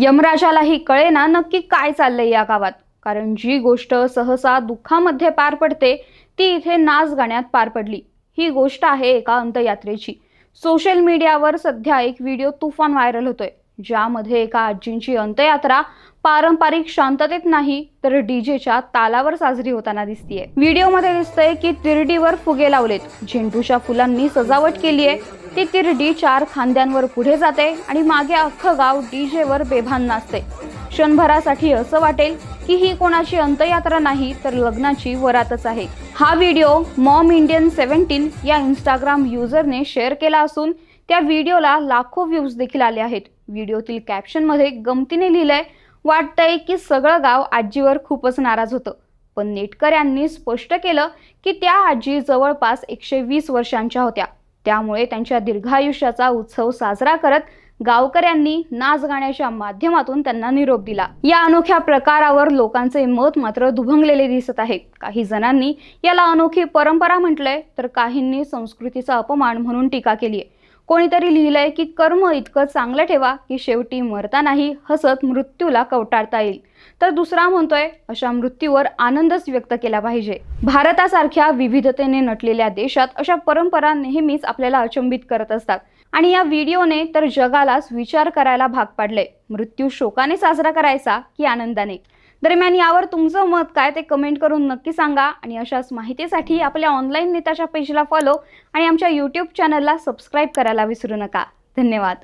यमराजालाही कळेना नक्की काय चाललंय या गावात. कारण जी गोष्ट सहसा दुःखामध्ये पार पडते ती इथे नाच गाण्यात पार पडली. ही गोष्ट आहे एका अंतयात्रेची सोशल मीडियावर सध्या एक व्हिडिओ तुफान व्हायरल होतोय ज्यामध्ये एका आजींची अंतयात्रा पारंपरिक शांततेत नाही तर डीजेच्या तालावर साजरी होताना दिसतीये. व्हिडिओमध्ये दिसतंय की तिरडीवर फुगे लावलेत. झेंडूच्या फुलांनी सजावट केली आहे ती तिरडी चार खांद्यांवर पुढे जाते आणि मागे अख्खं गाव डीजेवर बेभान नाचते क्षणभरासाठी असं वाटेल की ही कोणाची अंतयात्रा नाही तर लग्नाची वरातच आहे. हा व्हिडिओ मॉम इंडियन सेव्हन्टीन या इंस्टाग्राम युजरने शेअर केला असून त्या व्हिडिओला लाखो व्ह्यूज देखील आले आहेत. व्हिडिओतील कॅप्शनमध्ये गमतीने लिहिलंय वाटतंय की सगळं गाव आजीवर खूपच नाराज होतं. पण नेटकऱ्यांनी स्पष्ट केलं की त्या आजी जवळपास एकशे वीस वर्षांच्या होत्या. त्यामुळे त्यांच्या दीर्घायुष्याचा उत्सव साजरा करत गावकऱ्यांनी नाच गाण्याच्या माध्यमातून त्यांना निरोप दिला. या अनोख्या प्रकारावर लोकांचे मत मात्र दुभंगलेले दिसत आहे. काही जणांनी याला अनोखी परंपरा म्हटलंय तर काहींनी संस्कृतीचा अपमान म्हणून टीका केली आहे कोणीतरी लिहिलंय की कर्म इतकं चांगलं ठेवा की शेवटी मरतानाही हसत मृत्यूला कवटाळता येईल. तर दुसरा म्हणतोय अशा मृत्यूवर आनंदच व्यक्त केला पाहिजे. भारतासारख्या विविधतेने नटलेल्या देशात अशा परंपरा नेहमीच आपल्याला अचंबित करत असतात. आणि या व्हिडिओने तर जगालाच विचार करायला भाग पाडले मृत्यू शोकाने साजरा करायचा की आनंदाने? दरम्यान यावर तुमचं मत काय ते कमेंट करून नक्की सांगा. आणि अशाच माहितीसाठी आपल्या ऑनलाईन नेताच्या पेजला फॉलो आणि आमच्या यूट्यूब चॅनलला सबस्क्राईब करायला विसरू नका. धन्यवाद.